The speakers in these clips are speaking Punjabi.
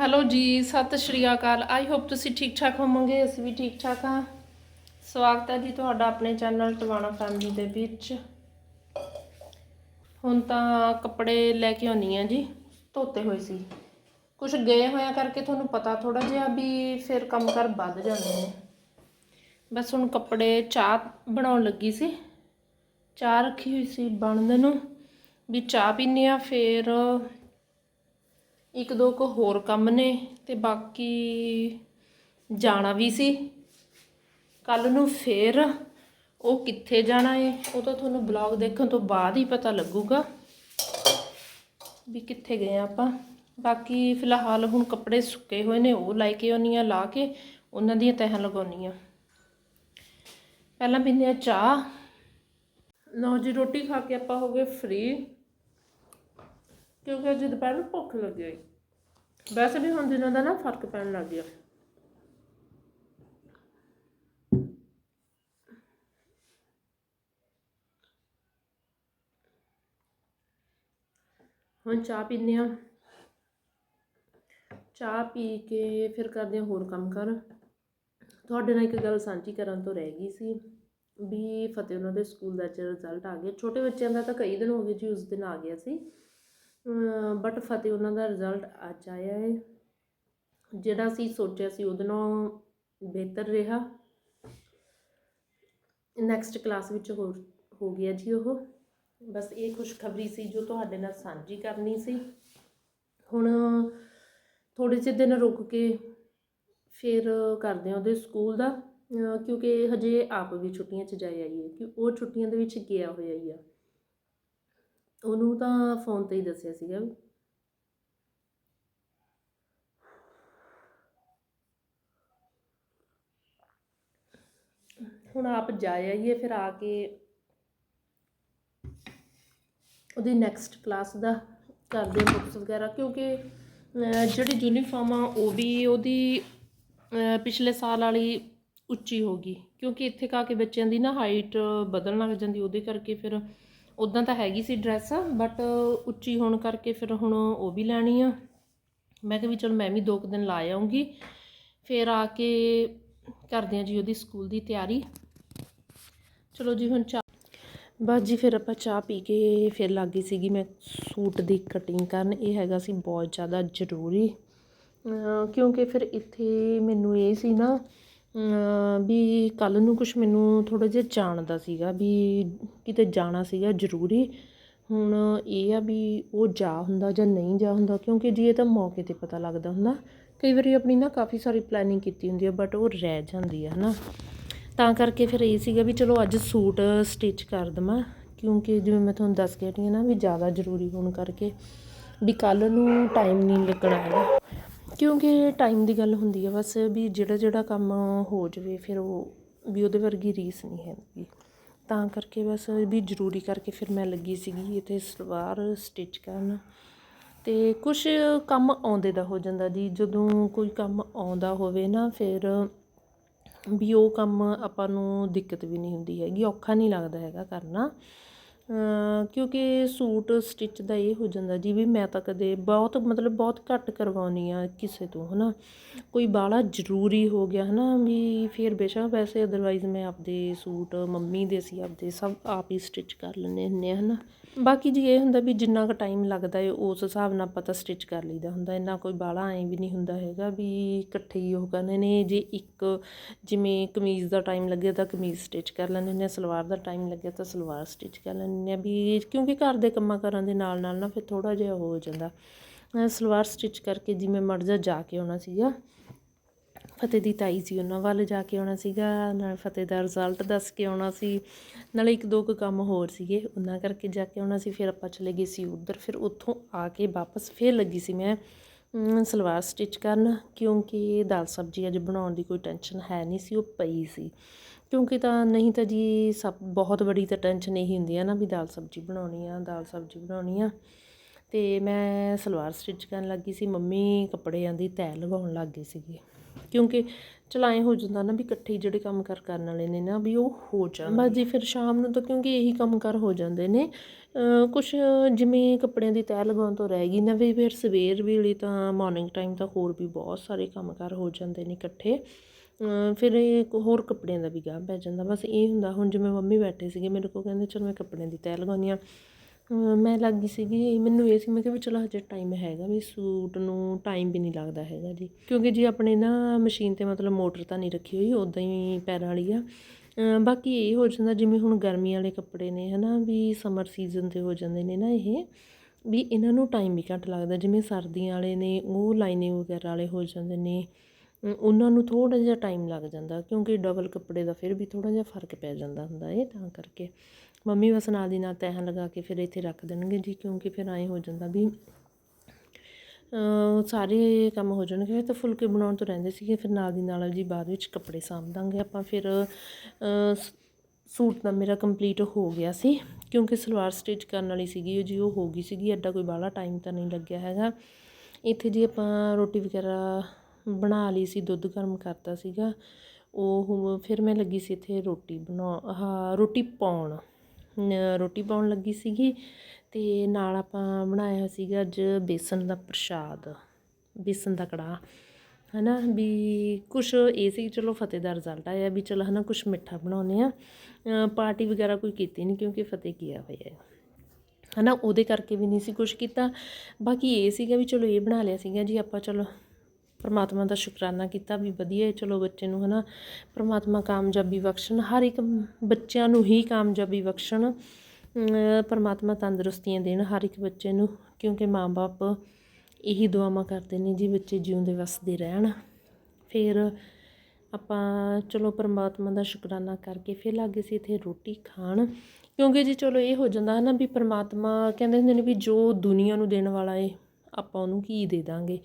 ਹੈਲੋ ਜੀ, ਸਤਿ ਸ਼੍ਰੀ ਅਕਾਲ। ਆਈ ਹੋਪ ਤੁਸੀਂ ਠੀਕ ਠਾਕ ਹੋਵੋਗੇ, ਅਸੀਂ ਵੀ ਠੀਕ ਠਾਕ ਹਾਂ। ਸਵਾਗਤ ਹੈ ਜੀ ਤੁਹਾਡਾ ਆਪਣੇ ਚੈਨਲ ਟਵਾਣਾ ਫੈਮਿਲੀ ਦੇ ਵਿੱਚ। ਹੁਣ ਤਾਂ ਕੱਪੜੇ ਲੈ ਕੇ ਆਉਣੀ ਆ ਜੀ, ਧੋਤੇ ਹੋਏ ਸੀ। ਕੁਝ ਗਏ ਹੋਇਆ ਕਰਕੇ ਤੁਹਾਨੂੰ ਪਤਾ ਥੋੜਾ ਜਿਹਾ ਵੀ ਫਿਰ ਕੰਮ ਕਰ ਵੱਧ ਜਾਂਦੇ ਨੇ। ਬਸ ਹੁਣ ਕੱਪੜੇ, ਚਾਹ ਬਣਾਉਣ ਲੱਗੀ ਸੀ। ਚਾਹ ਰੱਖੀ ਹੋਈ ਸੀ ਬਣਨ ਨੂੰ। ਵੀ ਚਾਹ ਪੀਨੇ ਆ ਫਿਰ ਇੱਕ ਦੋ ਕੁ ਹੋਰ ਕੰਮ ਨੇ ਤੇ ਬਾਕੀ ਜਾਣਾ ਵੀ ਸੀ। ਕੱਲ ਨੂੰ ਫੇਰ ਉਹ ਕਿੱਥੇ ਜਾਣਾ ਏ, ਉਹ ਤਾਂ ਤੁਹਾਨੂੰ ਬਲੌਗ ਦੇਖਣ ਤੋਂ ਬਾਅਦ ਹੀ ਪਤਾ ਲੱਗੂਗਾ ਵੀ ਕਿੱਥੇ ਗਏ ਆ ਆਪਾਂ। ਬਾਕੀ ਫਿਲਹਾਲ ਹੁਣ ਕੱਪੜੇ ਸੁੱਕੇ ਹੋਏ ਨੇ, ਉਹ ਲੈ ਕੇ ਆਉਣੀ ਆ ਲਾ ਕੇ ਉਹਨਾਂ ਦੀਆਂ ਤਹਿਾਂ ਲਗਾਉਣੀ ਆ ਪਹਿਲਾਂ ਪੀਂਦੇ ਆ ਚਾਹ। ਲਓ ਜੀ, ਰੋਟੀ ਖਾ ਕੇ ਆਪਾਂ ਹੋ ਗਏ ਫ੍ਰੀ ਕਿਉਂਕਿ ਅੱਜ ਦੁਪਹਿਰ ਨੂੰ ਭੁੱਖ ਲੱਗੀ ਹੋਈ। ਵੈਸੇ ਵੀ ਹੁਣ ਦਿਨਾਂ ਦਾ ਨਾ ਫ਼ਰਕ ਪੈਣ ਲੱਗ ਗਿਆ। ਹੁਣ ਚਾਹ ਪੀਂਦੇ ਆ ਚਾਹ ਪੀ ਕੇ ਫਿਰ ਕਰਦੇ ਆ ਹੋਰ ਕੰਮ ਕਰ। ਤੁਹਾਡੇ ਨਾਲ ਇੱਕ ਗੱਲ ਸਾਂਝੀ ਕਰਨ ਤੋਂ ਰਹਿ ਗਈ ਸੀ ਵੀ ਫਤਿਹ ਉਹਨਾਂ ਦੇ ਸਕੂਲ ਦਾ ਰਿਜ਼ਲਟ ਆ ਗਿਆ। ਛੋਟੇ ਬੱਚਿਆਂ ਦਾ ਤਾਂ ਕਈ ਦਿਨ ਹੋ ਗਏ ਜੀ, ਉਸ ਦਿਨ ਆ ਗਿਆ ਸੀ। ਬਟ ਫਤਿਹ ਉਹਨਾਂ ਦਾ ਰਿਜ਼ਲਟ ਅੱਜ ਆਇਆ ਹੈ। ਜਿਹੜਾ ਅਸੀਂ ਸੋਚਿਆ ਸੀ ਉਹਦੇ ਨਾਲੋਂ ਬਿਹਤਰ ਰਿਹਾ। ਨੈਕਸਟ ਕਲਾਸ ਵਿੱਚ ਹੋ ਹੋ ਗਿਆ ਜੀ ਉਹ। ਬਸ ਇਹ ਖੁਸ਼ਖਬਰੀ ਸੀ ਜੋ ਤੁਹਾਡੇ ਨਾਲ ਸਾਂਝੀ ਕਰਨੀ ਸੀ। ਹੁਣ ਥੋੜੇ ਜਿਹੇ ਦਿਨ ਰੁਕ ਕੇ ਫਿਰ ਕਰਦੇ ਆ ਉਹਦੇ ਸਕੂਲ ਦਾ। ਕਿਉਂਕਿ ਹਜੇ ਆਪ ਵੀ ਛੁੱਟੀਆਂ 'ਚ ਜਾਏ ਆਈਏ ਕਿ ਉਹ ਛੁੱਟੀਆਂ ਦੇ ਵਿੱਚ ਗਿਆ ਹੋਇਆ ਹੀ ਆ। ਉਹਨੂੰ ਤਾਂ ਫੋਨ ਤੇ ਹੀ ਦੱਸਿਆ ਸੀਗਾ ਵੀ ਹੁਣ ਆਪ ਜਾ ਆਈਏ ਫਿਰ ਆ ਕੇ ਉਹਦੀ ਨੈਕਸਟ ਕਲਾਸ ਦਾ ਕਰਦੇ ਆ ਬੁੱਕਸ ਵਗੈਰਾ, ਕਿਉਂਕਿ ਜਿਹੜੀ ਯੂਨੀਫਾਰਮ ਆ ਉਹ ਵੀ ਉਹਦੀ ਪਿਛਲੇ ਸਾਲ ਵਾਲੀ ਉੱਚੀ ਹੋ ਗਈ। ਕਿਉਂਕਿ ਇੱਥੇ ਕਾ ਕੇ ਬੱਚਿਆਂ ਦੀ ਨਾ ਹਾਈਟ ਬਦਲਣ ਲੱਗ ਜਾਂਦੀ, ਉਹਦੇ ਕਰਕੇ ਫਿਰ ਉਦਾਂ ਤਾਂ ਹੈਗੀ ਸੀ ਡਰੈਸ ਬਟ ਉੱਚੀ ਹੋਣ ਕਰਕੇ ਫਿਰ ਹੁਣ ਉਹ ਵੀ ਲੈਣੀ ਆ। ਮੈਂ ਕਿਹਾ ਵੀ ਚਲ ਮੈਂ ਵੀ ਦੋ ਕੁ ਦਿਨ ਲਾ ਆਉਂਗੀ। ਫਿਰ ਆ ਕੇ ਕਰਦੇ ਆ ਜੀ ਉਹਦੀ ਸਕੂਲ ਦੀ ਤਿਆਰੀ। ਚਲੋ ਜੀ, ਹੁਣ ਚਾਹ ਬਸ ਜੀ, ਫਿਰ ਆਪਾਂ ਚਾਹ ਪੀ ਕੇ ਫਿਰ ਲੱਗ ਗਈ ਸੀਗੀ ਮੈਂ ਸੂਟ ਦੀ ਕਟਿੰਗ ਕਰਨ। ਇਹ ਹੈਗਾ ਸੀ ਬਹੁਤ ਜ਼ਿਆਦਾ ਜ਼ਰੂਰੀ। ਕਿਉਂਕਿ ਫਿਰ ਇੱਥੇ ਮੈਨੂੰ ਇਹ ਸੀ ਨਾ ਵੀ ਕੱਲ ਨੂੰ ਕੁਝ ਮੈਨੂੰ ਥੋੜਾ ਜਿਹਾ ਜਾਣਦਾ ਸੀਗਾ ਵੀ ਕਿਤੇ ਜਾਣਾ ਸੀਗਾ ਜ਼ਰੂਰੀ। ਹੁਣ ਇਹ ਆ ਵੀ ਉਹ ਜਾ ਹੁੰਦਾ ਜਾਂ ਨਹੀਂ ਜਾ ਹੁੰਦਾ, ਕਿਉਂਕਿ ਜੀ ਇਹ ਤਾਂ ਮੌਕੇ ਤੇ ਪਤਾ ਲੱਗਦਾ ਹੁੰਦਾ। ਕਈ ਵਾਰੀ ਆਪਣੀ ਨਾ ਕਾਫੀ ਸਾਰੀ ਪਲੈਨਿੰਗ ਕੀਤੀ ਹੁੰਦੀ ਹੈ ਬਟ ਉਹ ਰਹਿ ਜਾਂਦੀ ਹੈ ਹਨਾ? ਤਾਂ ਕਰਕੇ ਫਿਰ ਇਹ ਸੀਗਾ ਵੀ ਚਲੋ ਅੱਜ ਸੂਟ ਸਟਿਚ ਕਰ ਦਵਾਂ, ਕਿਉਂਕਿ ਜਿਵੇਂ ਮੈਂ ਤੁਹਾਨੂੰ ਦੱਸ ਕੇ ਹਟੀ ਹਾਂ ਨਾ ਵੀ ਜ਼ਿਆਦਾ ਜ਼ਰੂਰੀ ਹੋਣ ਕਰਕੇ ਵੀ ਕੱਲ ਨੂੰ ਟਾਈਮ ਨਹੀਂ ਲੱਗਣਾ ਹੈਗਾ। ਕਿਉਂਕਿ ਟਾਈਮ ਦੀ ਗੱਲ ਹੁੰਦੀ ਹੈ ਬਸ ਵੀ ਜਿਹੜਾ ਜਿਹੜਾ ਕੰਮ ਹੋ ਜਾਵੇ ਫਿਰ ਉਹ ਵੀ ਉਹਦੇ ਵਰਗੀ ਰੀਸ ਨਹੀਂ ਹੈਗੀ। ਤਾਂ ਕਰਕੇ ਬਸ ਵੀ ਜ਼ਰੂਰੀ ਕਰਕੇ ਫਿਰ ਮੈਂ ਲੱਗੀ ਸੀਗੀ ਇੱਥੇ ਸਲਵਾਰ ਸਟਿਚ ਕਰਨ। ਤੇ ਕੁਝ ਕੰਮ ਆਉਂਦੇ ਦਾ ਹੋ ਜਾਂਦਾ ਜੀ, ਜਦੋਂ ਕੋਈ ਕੰਮ ਆਉਂਦਾ ਹੋਵੇ ਨਾ ਫਿਰ ਵੀ ਉਹ ਕੰਮ ਆਪਾਂ ਨੂੰ ਦਿੱਕਤ ਵੀ ਨਹੀਂ ਹੁੰਦੀ ਹੈਗੀ, ਔਖਾ ਨਹੀਂ ਲੱਗਦਾ ਹੈਗਾ ਕਰਨਾ। ਕਿਉਂਕਿ ਸੂਟ ਸਟਿਚ ਦਾ ਇਹ ਹੋ ਜਾਂਦਾ ਜੀ ਵੀ ਮੈਂ ਤਾਂ ਕਦੇ ਬਹੁਤ, ਮਤਲਬ ਬਹੁਤ ਘੱਟ ਕਰਵਾਉਂਦੀ ਹਾਂ ਕਿਸੇ ਤੋਂ ਹੈ ਨਾ ਕੋਈ ਬਾਹਲਾ ਜ਼ਰੂਰੀ ਹੋ ਗਿਆ ਹੈ ਨਾ ਵੀ ਫਿਰ ਬੇਸ਼ੱਕ ਵੈਸੇ ਅਦਰਵਾਈਜ਼ ਮੈਂ ਆਪਦੇ ਸੂਟ, ਮੰਮੀ ਦੇ ਸੀ ਆਪਦੇ ਸਭ ਆਪ ਹੀ ਸਟਿਚ ਕਰ ਲੈਂਦੇ ਹੁੰਦੇ ਹਾਂ ਹੈ ਨਾ ਬਾਕੀ ਜੀ ਇਹ ਹੁੰਦਾ ਵੀ ਜਿੰਨਾ ਕੁ ਟਾਈਮ ਲੱਗਦਾ ਹੈ, ਉਸ ਹਿਸਾਬ ਨਾਲ ਆਪਾਂ ਤਾਂ ਸਟਿਚ ਕਰ ਲਈਦਾ ਹੁੰਦਾ, ਇੰਨਾ ਕੋਈ ਬਾਹਲਾ ਐਂ ਵੀ ਨਹੀਂ ਹੁੰਦਾ ਹੈਗਾ ਵੀ ਇਕੱਠੇ ਹੀ ਉਹ ਕਰਨੇ ਨੇ ਜੇ ਇੱਕ ਜਿਵੇਂ ਕਮੀਜ਼ ਦਾ ਟਾਈਮ ਲੱਗਿਆ ਤਾਂ ਕਮੀਜ਼ ਸਟਿਚ ਕਰ ਲੈਂਦੇ ਨੇ ਸਲਵਾਰ ਦਾ ਟਾਈਮ ਲੱਗਿਆ ਤਾਂ ਸਲਵਾਰ ਸਟਿਚ ਕਰ ਲੈਂਦੇ ਆ ਵੀ ਕਿਉਂਕਿ ਘਰ ਦੇ ਕੰਮਾਂ ਕਾਰਾਂ ਦੇ ਨਾਲ ਨਾਲ ਨਾ ਫਿਰ ਥੋੜਾ ਜਿਹਾ ਹੋ ਜਾਂਦਾ। ਸਲਵਾਰ ਸਟਿਚ ਕਰਕੇ ਜਿਵੇਂ ਮਰਜ਼ਾ ਜਾ ਕੇ ਆਉਣਾ ਸੀਗਾ। ਫਤਿਹ ਦੀ ਤਾਈ ਸੀ ਉਹਨਾਂ ਵੱਲ ਜਾ ਕੇ ਆਉਣਾ ਸੀਗਾ, ਨਾਲ ਫਤਿਹ ਦਾ ਰਿਜ਼ਲਟ ਦੱਸ ਕੇ ਆਉਣਾ ਸੀ। ਨਾਲੇ ਇੱਕ ਦੋ ਕੁ ਕੰਮ ਹੋਰ ਸੀਗੇ, ਉਹਨਾਂ ਕਰਕੇ ਜਾ ਕੇ ਆਉਣਾ ਸੀ, ਫਿਰ ਆਪਾਂ ਚਲੇ ਗਏ ਸੀ ਉੱਧਰ, ਫਿਰ ਉੱਥੋਂ ਆ ਕੇ ਵਾਪਸ ਫਿਰ ਲੱਗੀ ਸੀ ਮੈਂ ਸਲਵਾਰ ਸਟਿਚ ਕਰਨ, ਕਿਉਂਕਿ ਦਾਲ ਸਬਜ਼ੀ ਅੱਜ ਬਣਾਉਣ ਦੀ ਕੋਈ ਟੈਨਸ਼ਨ ਹੈ ਨਹੀਂ ਸੀ, ਉਹ ਪਈ ਸੀ। ਕਿਉਂਕਿ ਤਾਂ ਨਹੀਂ ਤਾਂ ਜੀ ਸਭ ਬਹੁਤ ਬੜੀ ਤਾਂ ਟੈਨਸ਼ਨ ਇਹੀ ਹੁੰਦੀ ਆ ਨਾ ਵੀ ਦਾਲ ਸਬਜ਼ੀ ਬਣਾਉਣੀ ਆ ਦਾਲ ਸਬਜ਼ੀ ਬਣਾਉਣੀ ਆ। ਤੇ ਮੈਂ ਸਲਵਾਰ ਸਟਿਚ ਕਰਨ ਲੱਗੀ ਸੀ ਮੰਮੀ ਕੱਪੜਿਆਂ ਦੀ ਤੈਅ ਲਗਾਉਣ ਲੱਗ ਗਈ ਸੀਗੀ। ਕਿਉਂਕਿ ਚਲਾਏ ਹੋ ਜਾਂਦਾ ਨਾ ਵੀ ਇਕੱਠੇ ਜਿਹੜੇ ਕੰਮ ਕਰ ਕਰਨ ਵਾਲੇ ਨੇ ਨਾ ਵੀ ਉਹ ਹੋ ਜਾਣ। ਬਸ ਜੀ ਫਿਰ ਸ਼ਾਮ ਨੂੰ ਤਾਂ ਕਿਉਂਕਿ ਇਹੀ ਕੰਮ ਕਰ ਹੋ ਜਾਂਦੇ ਨੇ। ਕੁਝ ਜਿਵੇਂ ਕੱਪੜਿਆਂ ਦੀ ਤੈਅ ਲਗਾਉਣ ਤੋਂ ਰਹਿ ਗਈ ਨਾ ਵੀ ਫਿਰ ਸਵੇਰ ਵੇਲੇ ਤਾਂ ਮਾਰਨਿੰਗ ਟਾਈਮ ਤਾਂ ਹੋਰ ਵੀ ਬਹੁਤ ਸਾਰੇ ਕੰਮਕਾਰ ਹੋ ਜਾਂਦੇ ਨੇ ਇਕੱਠੇ। ਫਿਰ ਇਹ ਇੱਕ ਹੋਰ ਕੱਪੜਿਆਂ ਦਾ ਵੀ ਗਾਹ ਪੈ ਜਾਂਦਾ। ਬਸ ਇਹ ਹੁੰਦਾ, ਹੁਣ ਜਿਵੇਂ ਮੰਮੀ ਬੈਠੇ ਸੀਗੇ, ਮੇਰੇ ਕੋਲ ਕਹਿੰਦੇ, ਚਲ ਮੈਂ ਕੱਪੜਿਆਂ ਦੀ ਤੈਅ ਲਗਾਉਂਦੀ ਹਾਂ। ਮੈਂ ਲੱਗ ਗਈ ਸੀਗੀ, ਮੈਨੂੰ ਇਹ ਸੀ, ਮੈਂ ਕਿਹਾ ਵੀ ਚਲੋ ਹਜੇ ਟਾਈਮ ਹੈਗਾ ਵੀ ਸੂਟ ਨੂੰ ਟਾਈਮ ਵੀ ਨਹੀਂ ਲੱਗਦਾ ਹੈਗਾ ਜੀ। ਕਿਉਂਕਿ ਜੀ ਆਪਣੇ ਨਾ ਮਸ਼ੀਨ ਤੇ ਮਤਲਬ ਮੋਟਰ ਤਾਂ ਨਹੀਂ ਰੱਖੀ ਹੋਈ ਉਦਾਂ ਹੀ ਪੈਰਾਂ ਵਾਲੀ ਆ। ਬਾਕੀ ਇਹ ਹੋ ਜਾਂਦਾ, ਜਿਵੇਂ ਹੁਣ ਗਰਮੀ ਵਾਲੇ ਕੱਪੜੇ ਨੇ, ਹਨਾ, ਵੀ ਸਮਰ ਸੀਜ਼ਨ ਤੇ ਹੋ ਜਾਂਦੇ ਨੇ ਨਾ ਇਹ, ਵੀ ਇਹਨਾਂ ਨੂੰ ਟਾਈਮ ਵੀ ਘੱਟ ਲੱਗਦਾ। ਜਿਵੇਂ ਸਰਦੀਆਂ ਵਾਲੇ ਨੇ, ਉਹ ਲਾਈਨਿੰਗ ਵਗੈਰਾ ਵਾਲੇ ਹੋ ਜਾਂਦੇ ਨੇ। ਉਹਨਾਂ ਨੂੰ ਥੋੜ੍ਹਾ ਜਿਹਾ ਟਾਈਮ ਲੱਗ ਜਾਂਦਾ ਕਿਉਂਕਿ ਡਬਲ ਕੱਪੜੇ ਦਾ ਫਿਰ ਵੀ ਥੋੜ੍ਹਾ ਜਿਹਾ ਫ਼ਰਕ ਪੈ ਜਾਂਦਾ ਹੁੰਦਾ ਏ ਤਾਂ ਕਰਕੇ। ਮੰਮੀ ਬਸ ਨਾਲ ਦੀ ਨਾਲ ਤਹਿ ਲਗਾ ਕੇ ਫਿਰ ਇੱਥੇ ਰੱਖ ਦੇਣਗੇ ਜੀ ਕਿਉਂਕਿ ਫਿਰ ਐਂ ਹੋ ਜਾਂਦਾ ਵੀ ਸਾਰੇ ਕੰਮ ਹੋ ਜਾਣਗੇ। ਫਿਰ ਤਾਂ ਫੁਲਕੇ ਬਣਾਉਣ ਤੋਂ ਰਹਿੰਦੇ ਸੀਗੇ, ਫਿਰ ਨਾਲ ਦੀ ਨਾਲ ਜੀ ਬਾਅਦ ਵਿੱਚ ਕੱਪੜੇ ਸਾਂਭ ਦਾਂਗੇ ਆਪਾਂ। ਫਿਰ ਸ- ਸੂਟ ਤਾਂ ਮੇਰਾ ਕੰਪਲੀਟ ਹੋ ਗਿਆ ਸੀ ਕਿਉਂਕਿ ਸਲਵਾਰ ਸਟਿਚ ਕਰਨ ਵਾਲੀ ਸੀਗੀ ਜੀ, ਉਹ ਹੋ ਗਈ ਸੀਗੀ। ਐਡਾ ਕੋਈ ਬਾਹਲਾ ਟਾਈਮ ਤਾਂ ਨਹੀਂ ਲੱਗਿਆ ਹੈਗਾ। ਇੱਥੇ ਜੀ ਆਪਾਂ ਰੋਟੀ ਵਗੈਰਾ ਬਣਾ ਲਈ ਸੀ, ਦੁੱਧ ਗਰਮ ਕਰਤਾ ਸੀਗਾ। ਉਹ ਫਿਰ ਮੈਂ ਲੱਗੀ ਸੀ ਇੱਥੇ ਰੋਟੀ ਬਣਾ, ਆਹ ਰੋਟੀ ਪਾਉਣ। ਰੋਟੀ ਪਾਉਣ ਲੱਗੀ ਸੀਗੀ ਤੇ ਨਾਲ ਆਪਾਂ ਬਣਾਇਆ ਸੀਗਾ ਅੱਜ ਬੇਸਨ ਦਾ ਪ੍ਰਸ਼ਾਦ, ਬੇਸਨ ਦਾ ਕੜਾਹ। ਹਨਾ ਵੀ ਕੁਛ ਇਹ ਸੀ, ਚਲੋ ਫਤਿਹ ਦਾ ਰਿਜ਼ਲਟ ਆਇਆ ਵੀ ਚਲੋ ਹਨਾ ਕੁਛ ਮਿੱਠਾ ਬਣਾਉਂਦੇ ਆ ਪਾਰਟੀ ਵਗੈਰਾ ਕੋਈ ਕੀਤੀ ਨਹੀਂ ਕਿਉਂਕਿ ਫਤਿਹ ਕੀਆ ਹੋਇਆ ਹੈ। ਹਨਾ ਉਹਦੇ ਕਰਕੇ ਵੀ ਨਹੀਂ ਸੀ ਕੁਛ ਕੀਤਾ। ਬਾਕੀ ਇਹ ਸੀਗਾ ਵੀ ਚਲੋ ਇਹ ਬਣਾ ਲਿਆ ਸੀਗਾ ਜੀ, ਆਪਾਂ ਚਲੋ ਪਰਮਾਤਮਾ ਦਾ ਸ਼ੁਕਰਾਨਾ ਕੀਤਾ ਵੀ ਵਧੀਆ ਹੈ ਚਲੋ ਬੱਚੇ ਨੂੰ ਹਨਾ ਪਰਮਾਤਮਾ ਕਾਮਯਾਬੀ ਬਖਸ਼ਣ, ਹਰ ਇੱਕ ਬੱਚਿਆਂ ਨੂੰ ਹੀ ਕਾਮਯਾਬੀ ਬਖਸ਼ਣ ਪਰਮਾਤਮਾ ਤੰਦਰੁਸਤੀਆਂ ਦੇਣ ਹਰ ਇੱਕ ਬੱਚੇ ਨੂੰ, ਕਿਉਂਕਿ ਮਾਂ-ਬਾਪ ਇਹੀ ਦੁਆਵਾਂ ਕਰਦੇ ਨੇ ਜੀ ਬੱਚੇ ਜਿਉਂਦੇ ਵਸਦੇ ਰਹਿਣ। ਫਿਰ ਆਪਾਂ, ਚਲੋ ਪਰਮਾਤਮਾ ਦਾ ਸ਼ੁਕਰਾਨਾ ਕਰਕੇ ਫਿਰ ਲੱਗੇ ਸੀ ਇੱਥੇ ਰੋਟੀ ਖਾਣ, ਕਿਉਂਕਿ ਜੀ ਚਲੋ ਇਹ ਹੋ ਜਾਂਦਾ ਹੈ ਨਾ ਵੀ ਪਰਮਾਤਮਾ ਕਹਿੰਦੇ ਹੁੰਦੇ ਨੇ ਵੀ ਜੋ ਦੁਨੀਆ ਨੂੰ ਦੇਣ ਵਾਲਾ ਏ, ਆਪਾਂ ਉਹਨੂੰ ਕੀ ਦੇ ਦਾਂਗੇ।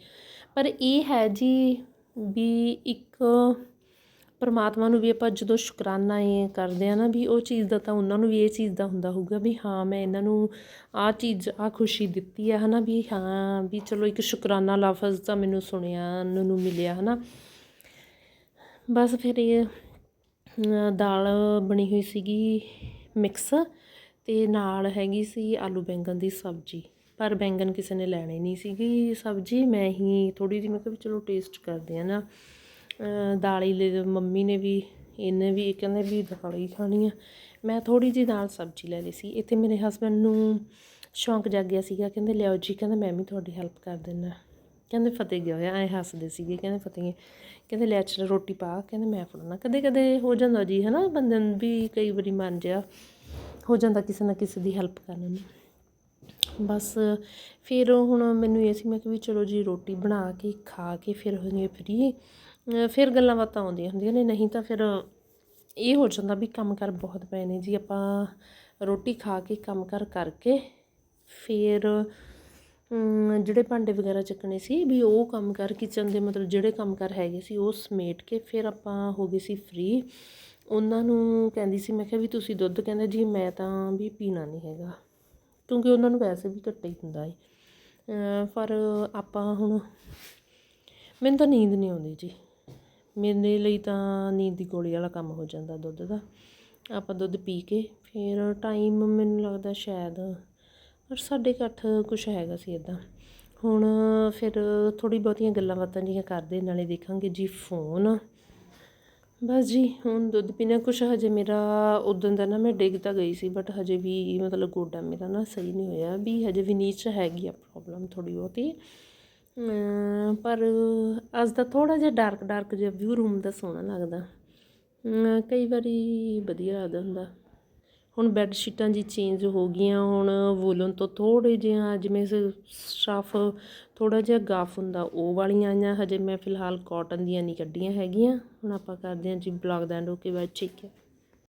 ਪਰ ਇਹ ਹੈ ਜੀ ਵੀ ਇੱਕ ਪਰਮਾਤਮਾ ਨੂੰ ਵੀ ਆਪਾਂ ਜਦੋਂ ਸ਼ੁਕਰਾਨਾ ਇਹ ਕਰਦੇ ਆ ਨਾ ਵੀ ਉਹ ਚੀਜ਼ ਦਾ ਤਾਂ ਉਹਨਾਂ ਨੂੰ ਵੀ ਇਹ ਚੀਜ਼ ਦਾ ਹੁੰਦਾ ਹੋਊਗਾ ਵੀ ਹਾਂ, ਮੈਂ ਇਹਨਾਂ ਨੂੰ ਆਹ ਚੀਜ਼, ਆਹ ਖੁਸ਼ੀ ਦਿੱਤੀ ਆ ਹਨਾ ਵੀ ਹਾਂ, ਵੀ ਚਲੋ ਇੱਕ ਸ਼ੁਕਰਾਨਾ ਲਫ਼ਜ਼ ਤਾਂ ਮੈਨੂੰ ਸੁਣਿਆ, ਨੂੰ ਮਿਲਿਆ ਹਨਾ। ਬਸ ਫਿਰ ਇਹ ਦਾਲ ਬਣੀ ਹੋਈ ਸੀਗੀ ਮਿਕਸ ਤੇ ਨਾਲ ਹੈਗੀ ਸੀ ਆਲੂ ਬੈਂਗਣ ਦੀ ਸਬਜ਼ੀ। ਪਰ ਬੈਂਗਨ ਕਿਸੇ ਨੇ ਲੈਣੇ ਨਹੀਂ ਸੀਗੀ ਸਬਜ਼ੀ ਮੈਂ ਹੀ ਥੋੜੀ ਜਿਹੀ, ਮੈਂ ਕਿਹਾ ਵੀ ਚਲੋ ਟੇਸਟ ਕਰਦੇ ਆ ਨਾ। ਦਾਲ ਹੀ ਲੈ ਮੰਮੀ ਨੇ ਵੀ, ਇਹਨੇ ਵੀ ਕਹਿੰਦੇ ਵੀ ਦਾਲ ਹੀ ਖਾਣੀ ਆ। ਮੈਂ ਥੋੜੀ ਜਿਹੀ ਦਾਲ ਸਬਜ਼ੀ ਲੈ ਲਈ ਸੀ। ਇੱਥੇ ਮੇਰੇ ਹਸਬੰਡ ਨੂੰ ਸ਼ੌਂਕ ਜਾਗ ਗਿਆ ਸੀਗਾ, ਕਹਿੰਦੇ ਲਿਆਓ ਜੀ, ਕਹਿੰਦਾ ਮੈਂ ਵੀ ਤੁਹਾਡੀ ਹੈਲਪ ਕਰ ਦਿੰਦਾ ਕਹਿੰਦੇ ਫਤਿਹ ਗਿਆ ਹੋਇਆ, ਐ ਹੱਸਦੇ ਸੀਗੇ, ਕਹਿੰਦੇ ਫਤਿਹ ਕਹਿੰਦੇ ਲੈ ਚਲ ਰੋਟੀ ਪਾ, ਕਹਿੰਦੇ ਮੈਂ ਫੜਨਾ। ਕਦੇ ਕਦੇ ਹੋ ਜਾਂਦਾ ਜੀ, ਹਨਾ, ਬੰਦੇ ਨੂੰ ਵੀ ਕਈ ਵਾਰੀ ਮਨ ਜਿਹਾ ਹੋ ਜਾਂਦਾ ਕਿਸੇ ਨਾ ਕਿਸੇ ਦੀ ਹੈਲਪ ਕਰਨ ਨੂੰ। ਬਸ ਫਿਰ ਹੁਣ ਮੈਨੂੰ ਇਹ ਸੀ, ਮੈਂ ਕਿ ਵੀ ਚਲੋ ਜੀ ਰੋਟੀ ਬਣਾ ਕੇ, ਖਾ ਕੇ ਫਿਰ ਹੋ ਹੋਈਏ ਫਰੀ ਫਿਰ ਗੱਲਾਂ ਬਾਤਾਂ ਆਉਂਦੀਆਂ ਹੁੰਦੀਆਂ ਨੇ, ਨਹੀਂ ਤਾਂ ਫਿਰ ਇਹ ਹੋ ਜਾਂਦਾ ਵੀ ਕੰਮ ਕਰ ਬਹੁਤ ਪਏ ਨੇ ਜੀ। ਆਪਾਂ ਰੋਟੀ ਖਾ ਕੇ, ਕੰਮ ਕਰ ਕਰਕੇ ਫਿਰ ਜਿਹੜੇ ਭਾਂਡੇ ਵਗੈਰਾ ਚੱਕਣੇ ਸੀ ਵੀ ਉਹ ਕੰਮ ਕਰ ਕਿਚਨ ਦੇ ਮਤਲਬ ਜਿਹੜੇ ਕੰਮ ਕਰ ਹੈਗੇ ਸੀ ਉਹ ਸਮੇਟ ਕੇ ਫਿਰ ਆਪਾਂ ਹੋ ਗਏ ਸੀ ਫ੍ਰੀ ਉਹਨਾਂ ਨੂੰ ਕਹਿੰਦੀ ਸੀ, ਮੈਂ ਕਿਹਾ ਵੀ ਤੁਸੀਂ ਦੁੱਧ, ਕਹਿੰਦੇ ਜੀ ਮੈਂ ਤਾਂ ਵੀ ਪੀਣਾ ਨਹੀਂ ਹੈਗਾ। ਕਿਉਂਕਿ ਉਹਨਾਂ ਨੂੰ ਵੈਸੇ ਵੀ ਘੱਟੇ ਹੀ ਹੁੰਦਾ ਹੈ ਪਰ ਆਪਾਂ ਹੁਣ, ਮੈਨੂੰ ਤਾਂ ਨੀਂਦ ਨਹੀਂ ਆਉਂਦੀ ਜੀ। ਮੇਰੇ ਲਈ ਤਾਂ ਨੀਂਦ ਦੀ ਗੋਲੀ ਵਾਲਾ ਕੰਮ ਹੋ ਜਾਂਦਾ ਦੁੱਧ ਦਾ। ਆਪਾਂ ਦੁੱਧ ਪੀ ਕੇ ਫਿਰ ਟਾਈਮ ਮੈਨੂੰ ਲੱਗਦਾ ਸ਼ਾਇਦ ਪਰ ਸਾਢੇ ਕੁ ਅੱਠ ਕੁਛ ਹੈਗਾ ਸੀ ਇਦਾਂ ਹੁਣ ਫਿਰ ਥੋੜੀ ਬਹੁਤੀਆਂ ਗੱਲਾਂ ਬਾਤਾਂ ਜੀਆਂ ਕਰਦੇ ਨਾਲੇ ਦੇਖਾਂਗੇ ਜੀ ਫੋਨ ਬਸ ਜੀ, ਹੁਣ ਦੁੱਧ ਪੀਣਾ ਕੁਛ ਹਜੇ ਮੇਰਾ ਉਦੋਂ ਦਾ ਨਾ ਮੈਂ ਡਿੱਗ ਤਾਂ ਗਈ ਸੀ ਬਟ ਹਜੇ ਵੀ ਮਤਲਬ ਗੋਡਾ ਮੇਰਾ ਨਾ ਸਹੀ ਨਹੀਂ ਹੋਇਆ, ਵੀ ਹਜੇ ਵੀ ਨੀਚ ਹੈਗੀ ਆ ਪ੍ਰੋਬਲਮ ਥੋੜੀ ਬਹੁਤੀ। ਪਰ ਅੱਜ ਦਾ ਥੋੜਾ ਜਿਹਾ ਡਾਰਕ ਡਾਰਕ ਜਿਹਾ ਵਿਊ ਰੂਮ ਦਾ ਸੋਹਣਾ ਲੱਗਦਾ। ਕਈ ਵਾਰੀ ਵਧੀਆ ਲੱਗਦਾ ਹੁੰਦਾ। ਹੁਣ ਬੈੱਡ ਸ਼ੀਟਾਂ ਜੀ ਚੇਂਜ ਹੋ ਗਈਆਂ, ਹੁਣ ਵੂਲਨ ਤੋਂ ਥੋੜ੍ਹੇ ਜਿਹਾ ਜਿਵੇਂ ਸਟਫ ਥੋੜ੍ਹਾ ਜਿਹਾ ਗਾਫ ਹੁੰਦਾ, ਉਹ ਵਾਲੀਆਂ ਆਈਆਂ, ਹਜੇ ਮੈਂ ਫਿਲਹਾਲ ਕਾਟਨ ਦੀਆਂ ਨਹੀਂ ਕੱਢੀਆਂ ਹੈਗੀਆਂ। ਹੁਣ ਆਪਾਂ ਕਰਦੇ ਹਾਂ ਜੀ ਬਲੌਗ ਦਾ ਐਂਡ ਓਕੇ ਬਾਏ ਠੀਕ ਹੈ